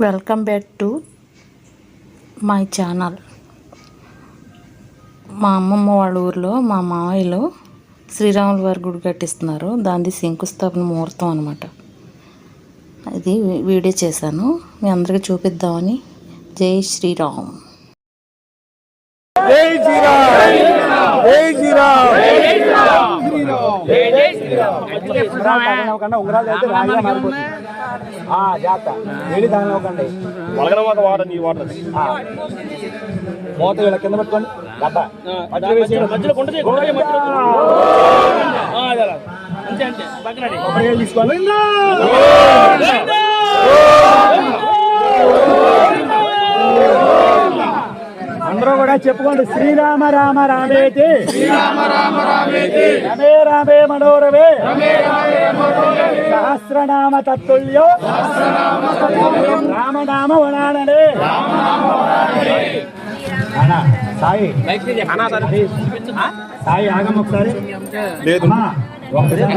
Welcome back to my channel. మా అమ్మమ్మ వాళ్ళ ఊర్లో మా మావయ్యలు శ్రీరాముల వారి గుడి కట్టిస్తున్నారు. దాని శంకుస్థాపన ముహూర్తం అనమాట ఇది వీడియో చేశాను. మీ అందరికీ చూపిద్దామని. జై శ్రీరామ్. జై శ్రీరామ్. జై శ్రీరామ్ తగలవకుండా ఉంగరాలు అయితే రాయిగా మారిపోతుంది. ఆ, జాగ్రత్త. వేడి తగలవకండి ఒక వాటర్ వాటర్. మూత వీళ్ళ కింద పెట్టుకోండి. గడ్డ మధ్యలో. అంతే అంతే. పక్కన అడి. చెప్పుకోండి. శ్రీరామ రామ రామేతి. రమే రామే మనోరవే సహస్రనామ తత్తుల్యో. రామనామ వనాననే సాయి. సాయి. ఆగం ఒకసారి. లేదు. ఒకసారి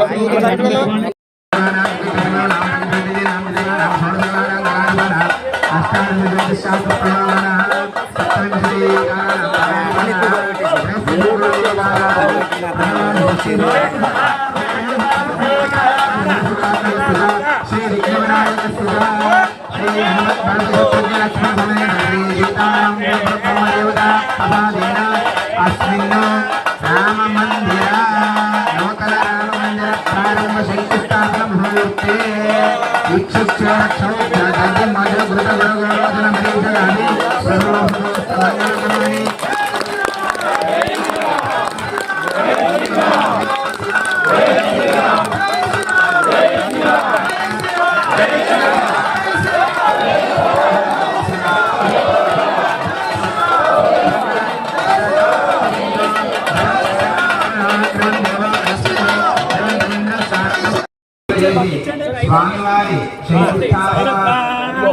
राम मन्दिर नूतन राम मन्दिर प्रारम्भ शङ्कुस्थापन వారి స్వామివారి చాలా మంది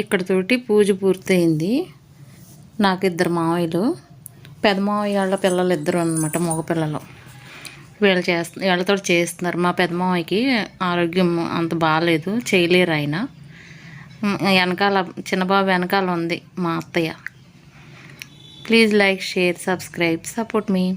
ఇక్కడతోటి పూజ పూర్తయింది. నాకు ఇద్దరు మావయ్యలు పెదమావయ్య వాళ్ళ పిల్లలు ఇద్దరు అనమాట మగపిల్లలు వీళ్ళు చేస్తు వీళ్ళతో చేస్తున్నారు. మా పెద్ద ఆరోగ్యం అంత బాగాలేదు చేయలేరు ఆయన. వెనకాల చిన్నబాబు వెనకాల ఉంది మా అత్తయ్య. Please like share subscribe support me.